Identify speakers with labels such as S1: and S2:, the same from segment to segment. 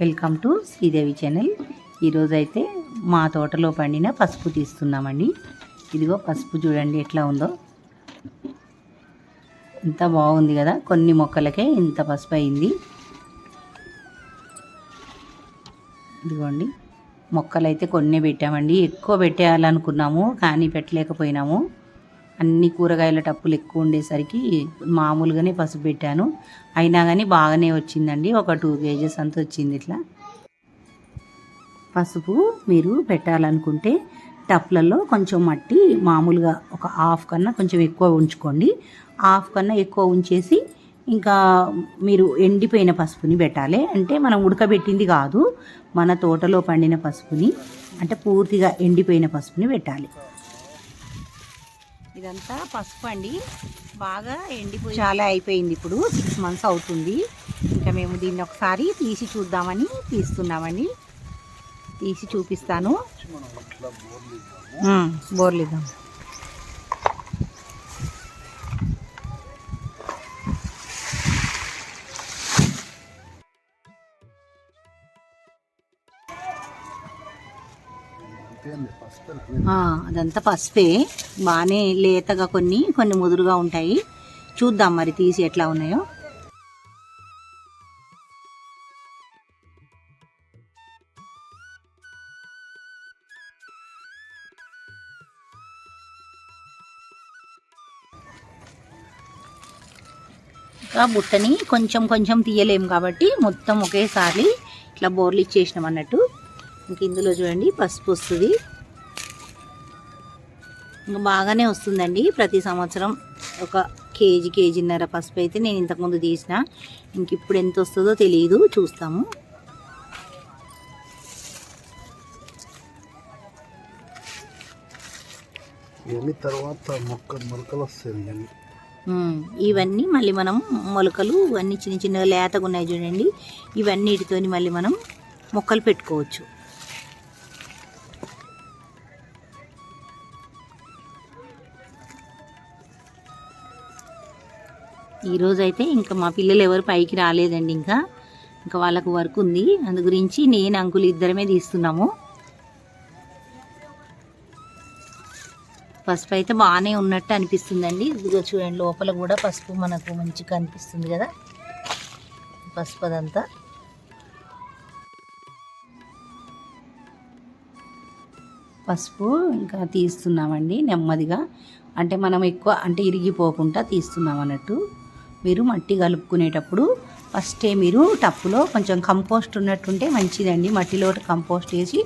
S1: Welcome to Sridevi channel. ఈరోజైతే మా తోటలో పండిన పసుపు తీస్తున్నామండి. ఇదిగో పసుపు చూడండి ఎట్లా ఉందో. ఇంత బాగుంది కదా కొన్ని మొక్కలకే ఇంత పసుపు అయింది. ఇదిగోండి మొక్కలైతే కొన్ని పెట్టామండి. ఎక్కువ పెట్టేయాలనుకున్నాము కానీ పెట్టలేకపోయినాము. అన్ని కూరగాయల టప్పులు ఎక్కువ ఉండేసరికి మామూలుగానే పసుపు పెట్టాను. అయినా కానీ బాగానే వచ్చిందండి. ఒక టూ కేజెస్ అంత వచ్చింది ఇట్లా. పసుపు మీరు పెట్టాలనుకుంటే టప్లలో కొంచెం మట్టి మామూలుగా ఒక హాఫ్ కన్నా కొంచెం ఎక్కువ ఉంచుకోండి. హాఫ్ కన్నా ఎక్కువ ఉంచేసి ఇంకా మీరు ఎండిపోయిన పసుపుని పెట్టాలి. అంటే మనం ఉడకబెట్టింది కాదు మన తోటలో పండిన పసుపుని అంటే పూర్తిగా ఎండిపోయిన పసుపుని పెట్టాలి. ఇదంతా పసుపు అండి. బాగా ఎండిపోయి చాలా అయిపోయింది ఇప్పుడు. సిక్స్ మంత్స్ అవుతుంది. ఇంకా మేము దీన్ని ఒకసారి తీసి చూద్దామని తీస్తున్నామండి. తీసి చూపిస్తాను. బోర్లిద్దాం అదంతా పసుపే. బాగానే లేతగా కొన్ని కొన్ని ముదురుగా ఉంటాయి. చూద్దాం మరి తీసి ఎట్లా ఉన్నాయో. ఇంకా బుట్టని కొంచెం కొంచెం తీయలేము కాబట్టి మొత్తం ఒకేసారి ఇట్లా బోర్లు ఇచ్చేసినాం అన్నట్టు. ఇంక ఇందులో చూడండి పసుపు వస్తుంది. ఇంకా బాగానే వస్తుందండి. ప్రతి సంవత్సరం ఒక కేజీ కేజీన్నర పసుపు అయితే నేను ఇంతకుముందు తీసిన. ఇంక ఇప్పుడు ఎంత వస్తుందో తెలియదు చూస్తాము.
S2: ఇవన్నీ తర్వాత మొక్క మొలకలు వస్తాయి ఇవన్నీ
S1: మళ్ళీ మనం మొలకలు ఇవన్నీ చిన్న చిన్నగా లేతగా ఉన్నాయి చూడండి. ఇవన్నిటితోని మళ్ళీ మనం మొక్కలు పెట్టుకోవచ్చు. ఈరోజైతే ఇంకా మా పిల్లలు ఎవరు పైకి రాలేదండి ఇంకా. ఇంకా వాళ్ళకు వర్క్ ఉంది. అందు గురించి నేను అంకులు ఇద్దరమే తీస్తున్నాము. పసుపు అయితే బాగానే ఉన్నట్టు అనిపిస్తుందండి. ఇదిగో చూడండి లోపల కూడా పసుపు మనకు మంచిగా అనిపిస్తుంది కదా. పసుపు అదంతా. పసుపు ఇంకా తీస్తున్నామండి నెమ్మదిగా. అంటే మనం ఎక్కువ అంటే ఇరిగిపోకుండా తీస్తున్నాం అన్నట్టు. మీరు మట్టి కలుపుకునేటప్పుడు ఫస్టే మీరు టప్పులో కొంచెం కంపోస్ట్ ఉన్నట్టుంటే మంచిదండి. మట్టిలో కంపోస్ట్ వేసి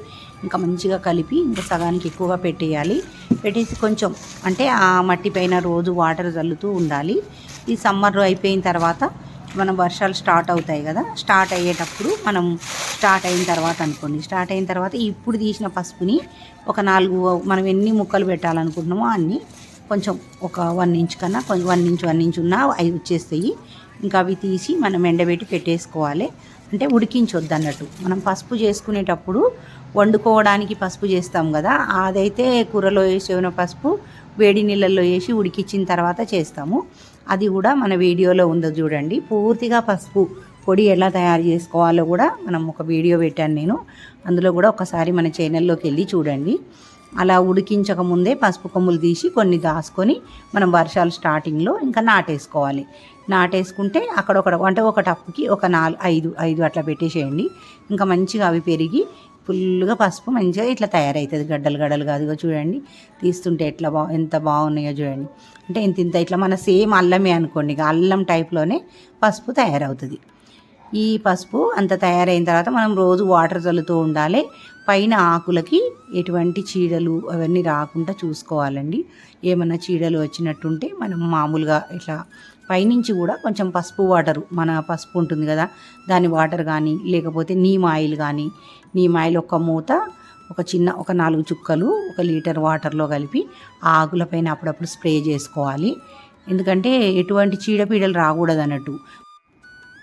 S1: ఇంకా మంచిగా కలిపి ఇంకా సగానికి ఎక్కువగా పెట్టేయాలి. పెట్టేసి కొంచెం అంటే ఆ మట్టి పైన రోజు వాటర్ చల్లుతూ ఉండాలి. ఈ సమ్మర్ అయిపోయిన తర్వాత మనం వర్షాలు స్టార్ట్ అవుతాయి కదా స్టార్ట్ అయ్యేటప్పుడు మనం స్టార్ట్ అయిన తర్వాత అనుకోండి. స్టార్ట్ అయిన తర్వాత ఇప్పుడు తీసిన పసుపుని ఒక నాలుగు మనం ఎన్ని ముక్కలు పెట్టాలనుకుంటున్నామో అన్ని కొంచెం ఒక వన్ ఇంచ్ కన్నా కొంచెం వన్ ఇంచ్ వన్ ఇంచ్ ఉన్నా అవి వచ్చేస్తాయి. ఇంకా అవి తీసి మనం ఎండబెట్టి పెట్టేసుకోవాలి. అంటే ఉడికించొద్దు అన్నట్టు. మనం పసుపు చేసుకునేటప్పుడు వండుకోవడానికి పసుపు చేస్తాం కదా అదైతే కూరలో వేసిన పసుపు వేడి నీళ్ళల్లో వేసి ఉడికించిన తర్వాత చేస్తాము. అది కూడా మన వీడియోలో ఉందో చూడండి. పూర్తిగా పసుపు పొడి ఎలా తయారు చేసుకోవాలో కూడా మనం ఒక వీడియో పెట్టాను నేను. అందులో కూడా ఒకసారి మన ఛానల్లోకి వెళ్ళి చూడండి. అలా ఉడికించక ముందే పసుపు కొమ్ములు తీసి కొన్ని దాసుకొని మనం వర్షాలు స్టార్టింగ్లో ఇంకా నాటేసుకోవాలి. నాటేసుకుంటే అక్కడొకడ అంటే ఒక టప్పుకి ఒక నాలుగు ఐదు ఐదు అట్లా పెట్టేసేయండి. ఇంకా మంచిగా అవి పెరిగి ఫుల్గా పసుపు మంచిగా ఇట్లా తయారవుతుంది గడ్డలు గడ్డలు కాదుగా చూడండి. తీస్తుంటే ఎట్లా బా ఎంత బాగున్నాయో చూడండి. అంటే ఇంత ఇంత ఇట్లా మన సేమ్ అల్లమే అనుకోండి. ఇక అల్లం టైప్లోనే పసుపు తయారవుతుంది. ఈ పసుపు అంత తయారైన తర్వాత మనం రోజు వాటర్ చల్లుతూ ఉండాలి. పైన ఆకులకి ఎటువంటి చీడలు అవన్నీ రాకుండా చూసుకోవాలండి. ఏమైనా చీడలు వచ్చినట్టుంటే మనం మామూలుగా ఇట్లా పైనుంచి కూడా కొంచెం పసుపు వాటరు మన పసుపు ఉంటుంది కదా దాని వాటర్ కానీ లేకపోతే నీమ్ ఆయిల్ కానీ నీమ్ ఆయిల్ ఒక మూత ఒక చిన్న ఒక నాలుగు చుక్కలు ఒక లీటర్ వాటర్లో కలిపి ఆ ఆకులపైన అప్పుడప్పుడు స్ప్రే చేసుకోవాలి. ఎందుకంటే ఎటువంటి చీడపీడలు రాకూడదు అన్నట్టు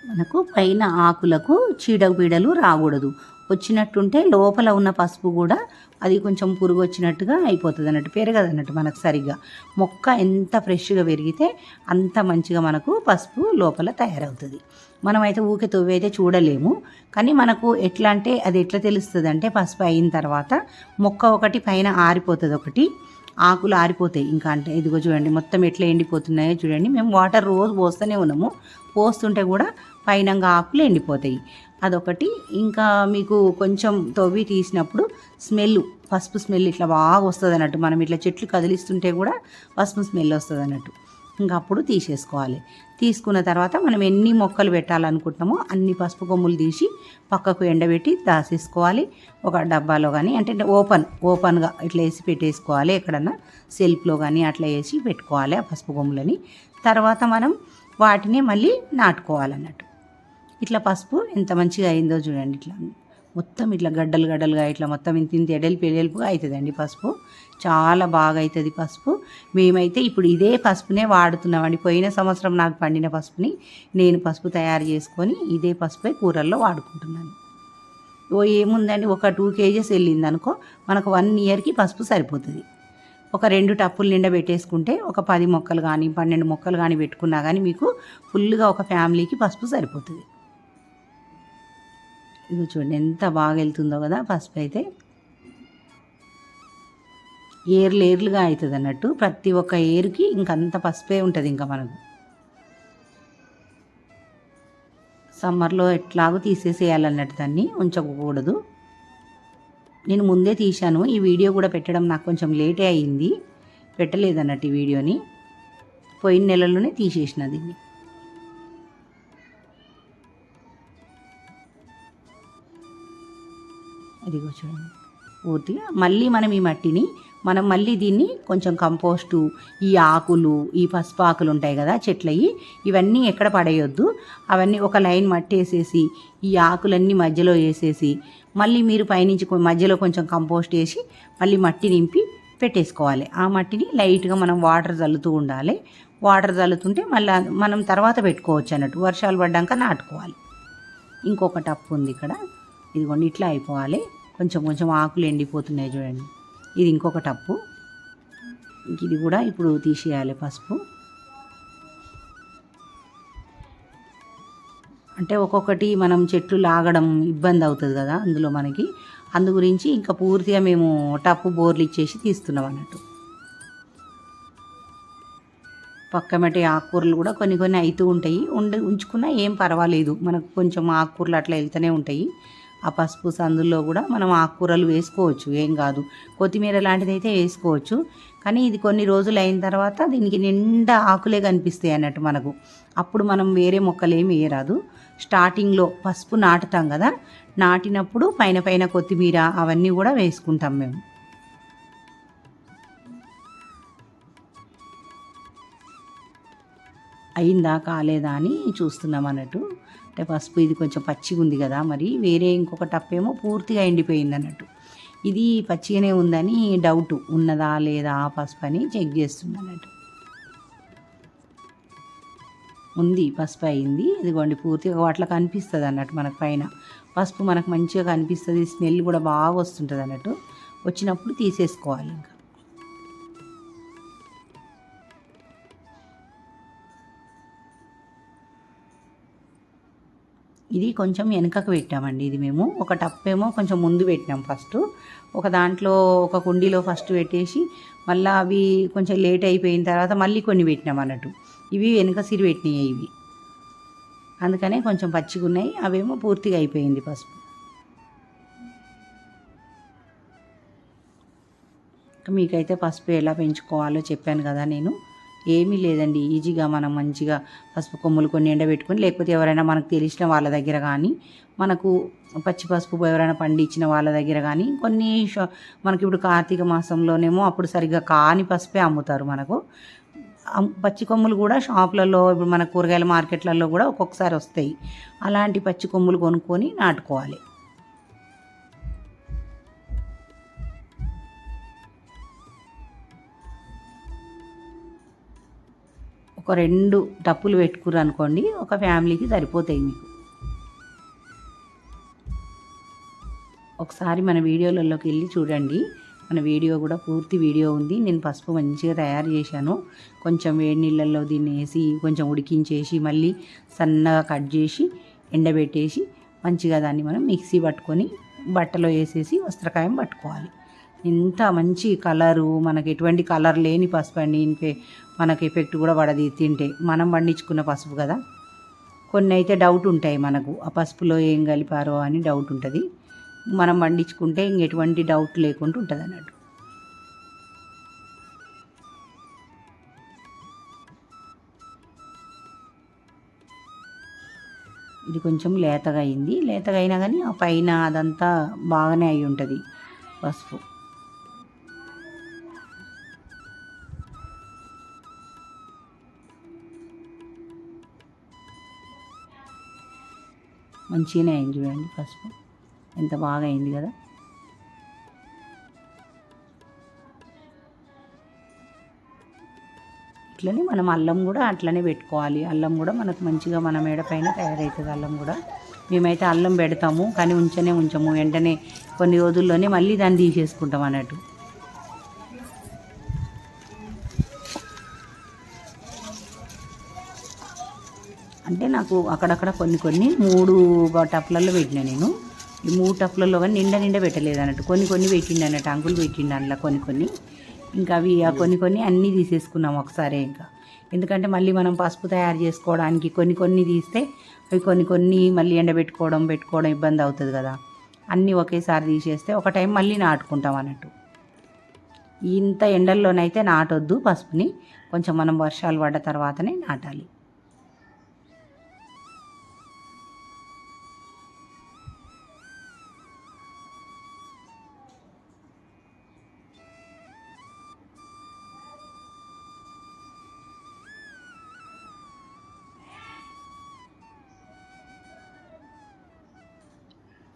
S1: మనకు పైన ఆకులకు చీడపీడలు రాకూడదు. వచ్చినట్టుంటే లోపల ఉన్న పసుపు కూడా అది కొంచెం పురుగు వచ్చినట్టుగా అయిపోతుంది అన్నట్టు పెరగదు అన్నట్టు మనకు సరిగ్గా. మొక్క ఎంత ఫ్రెష్గా పెరిగితే అంత మంచిగా మనకు పసుపు లోపల తయారవుతుంది. మనమైతే ఊకే తవ్వి అయితే చూడలేము. కానీ మనకు ఎట్లా అంటే అది ఎట్లా తెలుస్తుంది అంటే పసుపు అయిన తర్వాత మొక్క ఒకటి పైన ఆరిపోతుంది ఒకటి ఆకులు ఆరిపోతాయి. ఇంకా అంటే ఇదిగో చూడండి మొత్తం ఎట్లా ఎండిపోతున్నాయో చూడండి. మేము వాటర్ రోజు పోస్తూనే ఉన్నాము. పోస్తుంటే కూడా పైనంగా ఆకులు ఎండిపోతాయి. అదొకటి. ఇంకా మీకు కొంచెం తవ్వి తీసినప్పుడు స్మెల్ పసుపు స్మెల్ ఇట్లా బాగా వస్తుంది అన్నట్టు మనం ఇట్లా చెట్లు కదిలిస్తుంటే కూడా పసుపు స్మెల్ వస్తుంది అన్నట్టు ఇంకా అప్పుడు తీసేసుకోవాలి. తీసుకున్న తర్వాత మనం ఎన్ని మొక్కలు పెట్టాలనుకుంటున్నామో అన్ని పసుపు కొమ్ములు తీసి పక్కకు ఎండబెట్టి దాసేసుకోవాలి ఒక డబ్బాలో కానీ అంటే ఓపెన్ ఓపెన్గా ఇట్లా వేసి పెట్టేసుకోవాలి. ఎక్కడన్నా సెల్ఫ్లో కానీ అట్లా వేసి పెట్టుకోవాలి ఆ పసుపు కొమ్ములని. తర్వాత మనం వాటిని మళ్ళీ నాటుకోవాలన్నట్టు. ఇట్లా పసుపు ఎంత మంచిగా అయిందో చూడండి ఇట్లా. మొత్తం ఇట్లా గడ్డలు గడ్డలుగా ఇట్లా మొత్తం ఇంత ఇంత ఎడల్పు ఎడల్పుగా అవుతుందండి పసుపు. చాలా బాగా అవుతుంది పసుపు. మేమైతే ఇప్పుడు ఇదే పసుపునే వాడుతున్నామండి. పోయిన సంవత్సరం నాకు పండిన పసుపుని నేను పసుపు తయారు చేసుకొని ఇదే పసుపే కూరల్లో వాడుకుంటున్నాను. ఓ ఏముందండి? ఒక టూ కేజెస్ వెళ్ళింది అనుకో మనకు వన్ ఇయర్కి పసుపు సరిపోతుంది. ఒక రెండు టప్పులు నిండా పెట్టేసుకుంటే ఒక పది మొక్కలు కానీ పన్నెండు మొక్కలు కానీ పెట్టుకున్నా కానీ మీకు ఫుల్గా ఒక ఫ్యామిలీకి పసుపు సరిపోతుంది. ఇది చూడండి ఎంత బాగా వెళ్తుందో కదా పసుపు అయితే. ఏర్లు ఏర్లుగా అవుతుంది అన్నట్టు ప్రతి ఒక్క ఏరుకి ఇంకంత పసుపే ఉంటుంది ఇంకా మనకు. సమ్మర్లో ఎట్లాగో తీసేసేయాలన్నట్టు దాన్ని ఉంచకూడదు. నేను ముందే తీశాను ఈ వీడియో కూడా పెట్టడం నాకు కొంచెం లేటే అయింది. పెట్టలేదన్నట్టు ఈ వీడియోని. పోయిన నెలలోనే తీసేసిన దీన్ని. ఇదిగో చూడండి పూర్తిగా మళ్ళీ మనం ఈ మట్టిని మనం మళ్ళీ దీన్ని కొంచెం కంపోస్టు ఈ ఆకులు ఈ పసుపు ఆకులు ఉంటాయి కదా చెట్లవి ఇవన్నీ ఎక్కడ పడేయొద్దు. అవన్నీ ఒక లైన్ మట్టి వేసేసి ఈ ఆకులన్నీ మధ్యలో వేసేసి మళ్ళీ మీరు పైనుంచి మధ్యలో కొంచెం కంపోస్ట్ వేసి మళ్ళీ మట్టి నింపి పెట్టేసుకోవాలి. ఆ మట్టిని లైట్గా మనం వాటర్ చల్లుతూ ఉండాలి. వాటర్ చల్లుతుంటే మళ్ళీ మనం తర్వాత పెట్టుకోవచ్చు అన్నట్టు. వర్షాలు పడ్డాక నాటుకోవాలి. ఇంకొక టప్పు ఉంది ఇక్కడ. ఇదిగోండి ఇట్లా అయిపోవాలి. కొంచెం కొంచెం ఆకులు ఎండిపోతున్నాయి చూడండి. ఇది ఇంకొక టప్పు. ఇది కూడా ఇప్పుడు తీసేయాలి పసుపు. అంటే ఒక్కొక్కటి మనం చెట్లు లాగడం ఇబ్బంది అవుతుంది కదా అందులో మనకి. అందు గురించి ఇంకా పూర్తిగా మేము టప్పు బోర్లు ఇచ్చేసి తీస్తున్నాం అన్నట్టు. పక్కమటి ఆకుకూరలు కూడా కొన్ని కొన్ని అవుతూ ఉంటాయి. ఉండ ఉంచుకున్నా ఏం పర్వాలేదు. మనకు కొంచెం ఆకుకూరలు అట్లా వెళ్తూనే ఉంటాయి. ఆ పసుపు సందుల్లో కూడా మనం ఆకుకూరలు వేసుకోవచ్చు ఏం కాదు. కొత్తిమీర లాంటిది అయితే వేసుకోవచ్చు. కానీ ఇది కొన్ని రోజులు అయిన తర్వాత దీనికి నిండా ఆకులే కనిపిస్తాయి అన్నట్టు మనకు. అప్పుడు మనం వేరే మొక్కలు ఏమి వేయరాదు. స్టార్టింగ్లో పసుపు నాటుతాం కదా నాటినప్పుడు పైన పైన కొత్తిమీర అవన్నీ కూడా వేసుకుంటాం మేము. అయిందా కాలేదా అని చూస్తున్నాం అన్నట్టు. అంటే పసుపు ఇది కొంచెం పచ్చిగా ఉంది కదా మరి వేరే ఇంకొక టప్పేమో పూర్తిగా ఎండిపోయింది అన్నట్టు. ఇది పచ్చిగానే ఉందని డౌట్ ఉన్నదా లేదా ఆ పసుపు అని చెక్ చేస్తుంది అన్నట్టు. ఉంది పసుపు అయింది. ఇదిగోండి పూర్తిగా అట్లా కనిపిస్తుంది అన్నట్టు మనకు పైన. పసుపు మనకు మంచిగా కనిపిస్తుంది స్మెల్ కూడా బాగా వస్తుంటుంది అన్నట్టు. వచ్చినప్పుడు తీసేసుకోవాలి ఇంకా. ఇది కొంచెం వెనకకు పెట్టామండి. ఇది మేము ఒక టప్పేమో కొంచెం ముందు పెట్టినాం ఫస్ట్. ఒక దాంట్లో ఒక కుండీలో ఫస్ట్ పెట్టేసి మళ్ళీ అవి కొంచెం లేట్ అయిపోయిన తర్వాత మళ్ళీ కొన్ని పెట్టినాం అన్నట్టు. ఇవి వెనక సిరి పెట్టినాయి ఇవి. అందుకనే కొంచెం పచ్చిగా ఉన్నాయి అవేమో పూర్తిగా అయిపోయింది పసుపు. మీకైతే పసుపు ఎలా పెంచుకోవాలో చెప్పాను కదా నేను. ఏమీ లేదండి. ఈజీగా మనం మంచిగా పసుపు కొమ్ములు కొన్ని ఎండబెట్టుకొని లేకపోతే ఎవరైనా మనకు తెలిసిన వాళ్ళ దగ్గర కానీ మనకు పచ్చి పసుపు ఎవరైనా పండించిన వాళ్ళ దగ్గర కానీ కొన్ని షా- మనకి ఇప్పుడు కార్తీక మాసంలోనేమో అప్పుడు సరిగ్గా కాని పసుపే అమ్ముతారు మనకు. పచ్చి కొమ్ములు కూడా షాపులలో ఇప్పుడు మన కూరగాయల మార్కెట్లలో కూడా ఒక్కొక్కసారి వస్తాయి. అలాంటి పచ్చి కొమ్ములు కొనుక్కొని నాటుకోవాలి. ఒక రెండు టప్పులు పెట్టుకుర్రు అనుకోండి ఒక ఫ్యామిలీకి సరిపోతాయి మీకు. ఒకసారి మన వీడియోలలోకి వెళ్ళి చూడండి. మన వీడియో కూడా పూర్తి వీడియో ఉంది. నేను పసుపు మంచిగా తయారు చేశాను. కొంచెం వేడి నీళ్ళల్లో దీన్ని వేసి కొంచెం ఉడికించేసి మళ్ళీ సన్నగా కట్ చేసి ఎండబెట్టేసి మంచిగా దాన్ని మనం మిక్సీ పట్టుకొని బట్టలో వేసేసి వస్త్రకాయం పట్టుకోవాలి. ఇంత మంచి కలరు మనకి ఎటువంటి కలర్ లేని పసుపు అండి. ఇంకే మనకి ఎఫెక్ట్ కూడా పడది తింటే. మనం పండించుకున్న పసుపు కదా. కొన్ని అయితే డౌట్ ఉంటాయి మనకు. ఆ పసుపులో ఏం కలిపారో అని డౌట్ ఉంటుంది. మనం పండించుకుంటే ఇంక ఎటువంటి డౌట్ లేకుండా ఉంటుంది అన్నట్టు. ఇది కొంచెం లేతగా అయింది. లేతగా అయినా కానీ ఆ పైన అదంతా బాగానే అయి ఉంటుంది పసుపు. మంచిగానే అయింది చూడండి పసుపు. ఎంత బాగా అయింది కదా. ఇట్లనే మనం అల్లం కూడా అట్లనే పెట్టుకోవాలి. అల్లం కూడా మనకు మంచిగా మన మేడ పైన తయారవుతుంది అల్లం కూడా. మేమైతే అల్లం పెడతాము కానీ ఉంచనే ఉంచము. వెంటనే కొన్ని రోజుల్లోనే మళ్ళీ దాన్ని తీసేసుకుంటాం అన్నట్టు. నాకు అక్కడక్కడ కొన్ని కొన్ని మూడు టప్లలో పెట్టిన నేను. ఈ మూడు టప్లలో కానీ నిండా నిండా పెట్టలేదు అన్నట్టు. కొన్ని కొన్ని పెట్టిండు అన్నట్టు. అంకులు పెట్టిండు అందులో కొన్ని కొన్ని. ఇంకా అవి ఆ కొన్ని కొన్ని అన్నీ తీసేసుకున్నాం ఒకసారి ఇంకా. ఎందుకంటే మళ్ళీ మనం పసుపు తయారు చేసుకోవడానికి కొన్ని కొన్ని తీస్తే అవి కొన్ని కొన్ని మళ్ళీ ఎండబెట్టుకోవడం పెట్టుకోవడం ఇబ్బంది అవుతుంది కదా. అన్నీ ఒకేసారి తీసేస్తే ఒక టైం మళ్ళీ నాటుకుంటాం అన్నట్టు. ఇంత ఎండల్లోనైతే నాటొద్దు పసుపుని. కొంచెం మనం వర్షాలు పడ్డ తర్వాతనే నాటాలి.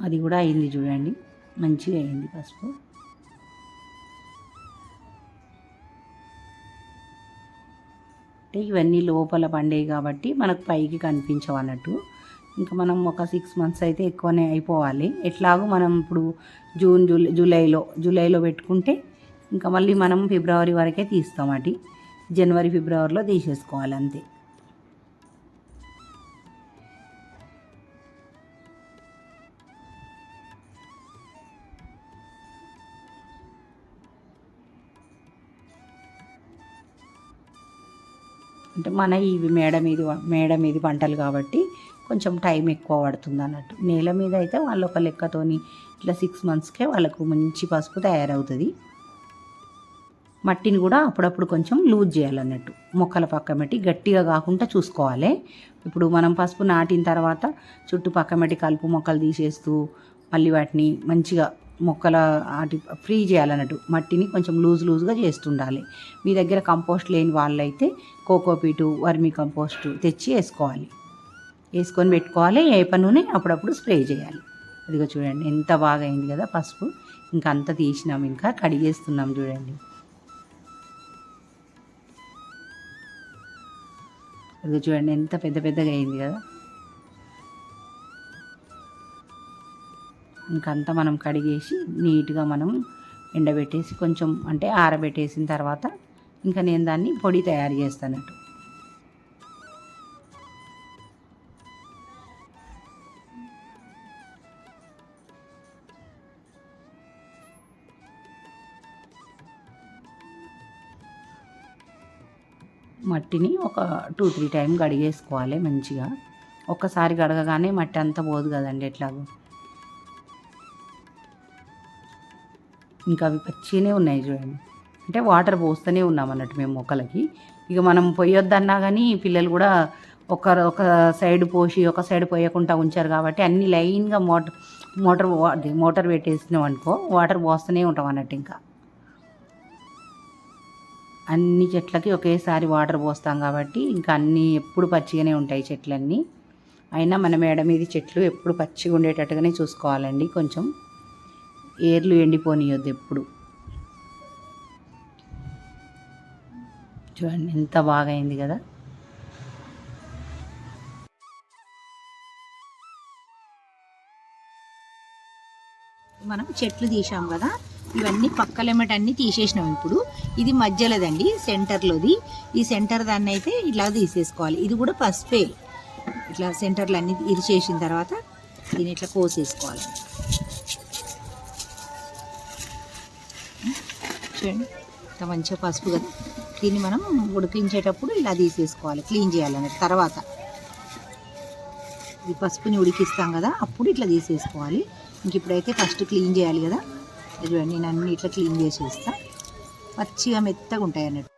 S1: అది కూడా అయింది చూడండి. మంచిగా అయింది పసుపు. అంటే ఇవన్నీ లోపల పండేవి కాబట్టి మనకు పైకి కనిపించవు అన్నట్టు. ఇంకా మనం ఒక సిక్స్ మంత్స్ అయితే ఎక్కువనే అయిపోవాలి. ఎట్లాగో మనం ఇప్పుడు జూన్ జూలై జూలైలో జూలైలో పెట్టుకుంటే ఇంకా మళ్ళీ మనం ఫిబ్రవరి వరకే తీస్తాం అటు. జనవరి ఫిబ్రవరిలో తీసేసుకోవాలి అంతే. అంటే మన ఇవి మేడ మీద మేడ మీద పంటలు కాబట్టి కొంచెం టైం ఎక్కువ పడుతుంది అన్నట్టు. నేల మీద అయితే వాళ్ళు ఒక లెక్కతోని ఇట్లా సిక్స్ మంత్స్కే వాళ్ళకు మంచి పసుపు తయారవుతుంది. మట్టిని కూడా అప్పుడప్పుడు కొంచెం లూజ్ చేయాలన్నట్టు. మొక్కల పక్క పెట్టి గట్టిగా కాకుండా చూసుకోవాలి. ఇప్పుడు మనం పసుపు నాటిన తర్వాత చుట్టుపక్క పెట్టి కలుపు మొక్కలు తీసేస్తూ మళ్ళీ వాటిని మంచిగా మొక్కల వాటి ఫ్రీ చేయాలన్నట్టు మట్టిని కొంచెం లూజ్ లూజ్గా చేస్తుండాలి. మీ దగ్గర కంపోస్ట్ లేని వాళ్ళైతే కోకోపీటు వర్మీ కంపోస్ట్ తెచ్చి వేసుకోవాలి. వేసుకొని పెట్టుకోవాలి ఏ నూనె అప్పుడప్పుడు స్ప్రే చేయాలి. అదిగో చూడండి ఎంత బాగా అయింది కదా పసుపు. ఇంకా అంత తీసినాం ఇంకా కడిగేస్తున్నాం చూడండి. అదిగో చూడండి ఎంత పెద్ద పెద్దగా అయింది కదా. ఇంకంతా మనం కడిగేసి నీట్గా మనం ఎండబెట్టేసి కొంచెం అంటే ఆరబెట్టేసిన తర్వాత ఇంకా నేను దాన్ని పొడి తయారు చేస్తానట్టు. మట్టిని ఒక టూ త్రీ టైం కడిగేసుకోవాలి మంచిగా. ఒక్కసారి కడగగానే మట్టి అంతా పోదు కదండి ఎట్లాగో. ఇంకా అవి పచ్చిగానే ఉన్నాయి చూడండి. అంటే వాటర్ పోస్తూనే ఉన్నాం అన్నట్టు మేము మొక్కలకి. ఇక మనం పొయ్యొద్దన్నా కానీ పిల్లలు కూడా ఒక ఒక సైడ్ పోసి ఒక సైడ్ పోయకుండా ఉంచారు కాబట్టి అన్ని లైన్గా మోటార్ మోటార్ మోటార్ పెట్టేసినాం అనుకో వాటర్ పోస్తూనే ఉంటాం అన్నట్టు ఇంకా. అన్ని చెట్లకి ఒకేసారి వాటర్ పోస్తాం కాబట్టి ఇంకా అన్నీ ఎప్పుడు పచ్చిగానే ఉంటాయి చెట్లన్నీ. అయినా మన మేడ మీద చెట్లు ఎప్పుడు పచ్చిగా ఉండేటట్టుగానే చూసుకోవాలండి కొంచెం. ఏర్లు ఎండిపోనియొద్దు ఎప్పుడు. చూడండి ఎంత బాగా అయింది కదా. మనం చెట్లు తీసాం కదా ఇవన్నీ పక్కలెమ్మటన్నీ తీసేసినాం ఇప్పుడు. ఇది మధ్యలోదండి సెంటర్లోది. ఈ సెంటర్ దాన్ని అయితే ఇట్లా తీసేసుకోవాలి. ఇది కూడా పసుపే. ఇట్లా సెంటర్లు అన్ని ఇరిచేసిన తర్వాత దీన్ని ఇట్లా కోసేసుకోవాలి. చూడండి ఇంత మంచిగా పసుపు కదా దీన్ని మనం ఉడికించేటప్పుడు ఇలా తీసేసుకోవాలి క్లీన్ చేయాలన్నట్టు తర్వాత. ఈ పసుపుని ఉడికిస్తాం కదా అప్పుడు ఇట్లా తీసేసుకోవాలి. ఇంక ఇప్పుడైతే ఫస్ట్ క్లీన్ చేయాలి కదా. ఇదిగోండి నేను అన్ని ఇట్లా క్లీన్ చేసేస్తా. పచ్చిగా మెత్తగా ఉంటాయి అన్నట్టు.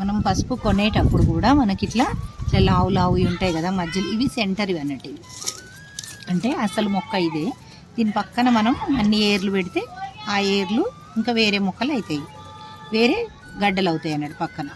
S1: మనం పసుపు కొనేటప్పుడు కూడా మనకి ఇట్లా ఇట్లా లావు లావువి ఉంటాయి కదా మధ్యలో ఇవి సెంటర్ ఇవి అన్నట్టు ఇవి. అంటే అసలు మొక్క ఇదే. దీని పక్కన మనం అన్ని ఏర్లు పెడితే ఆ ఏర్లు ఇంకా వేరే మొక్కలు అవుతాయి. వేరే గడ్డలు అవుతాయి అన్నట్టు పక్కన.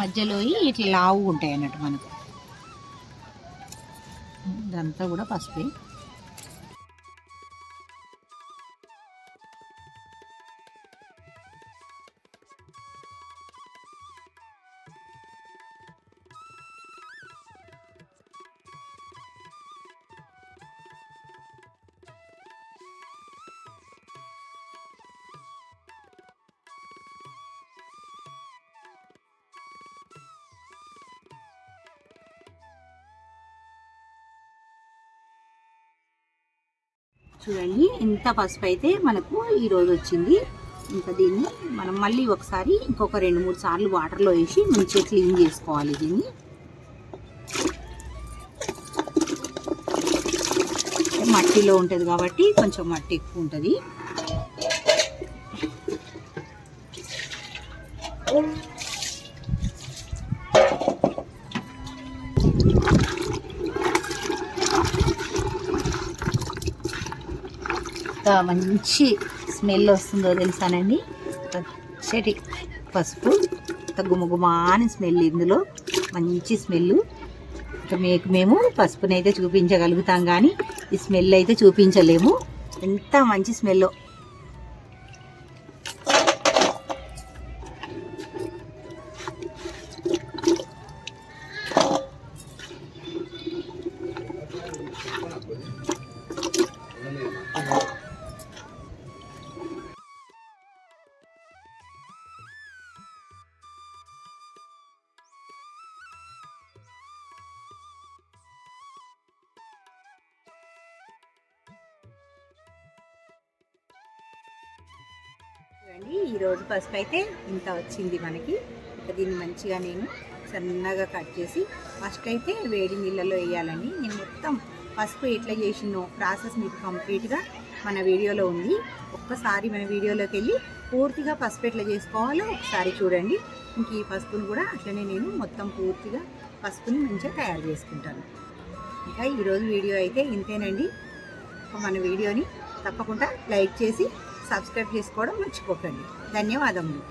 S1: మధ్యలో ఇట్లా లావు ఉంటాయి అన్నట్టు మనకు. ఇదంతా కూడా పసుపే. చూడండి. ఇంత పసుపు అయితే మనకు ఈరోజు వచ్చింది. ఇంకా దీన్ని మనం మళ్ళీ ఒకసారి ఇంకొక రెండు మూడు సార్లు వాటర్లో వేసి మంచిగా క్లీన్ చేసుకోవాలి దీన్ని. మట్టిలో ఉంటుంది కాబట్టి కొంచెం మట్టి ఎక్కువ ఉంటుంది. ఎంత మంచి స్మెల్ వస్తుందో తెలుసానండి పచ్చటి పసుపు ఇంత గుమగుమా అని స్మెల్ ఇందులో. మంచి స్మెల్ ఇంకా మీకు మేము పసుపునైతే చూపించగలుగుతాం కానీ ఈ స్మెల్ అయితే చూపించలేము. ఎంత మంచి స్మెల్ చూడండి ఈరోజు పసుపు అయితే ఇంత వచ్చింది మనకి. ఇక దీన్ని మంచిగా నేను సన్నగా కట్ చేసి ఫస్ట్ అయితే వేడి నీళ్ళలో వేయాలని నేను మొత్తం పసుపు ఎట్లా చేసినో ప్రాసెస్ మీకు కంప్లీట్గా మన వీడియోలో ఉంది. ఒక్కసారి మన వీడియోలోకి వెళ్ళి పూర్తిగా పసుపు ఎట్లా చేసుకోవాలో ఒకసారి చూడండి. ఇంక ఈ పసుపును కూడా అట్లనే నేను మొత్తం పూర్తిగా పసుపుని మంచిగా తయారు చేసుకుంటాను. ఇంకా ఈరోజు వీడియో అయితే ఇంతేనండి. మన వీడియోని తప్పకుండా లైక్ చేసి సబ్స్క్రైబ్ చేసుకోవడం మర్చిపోకండి. ధన్యవాదములు.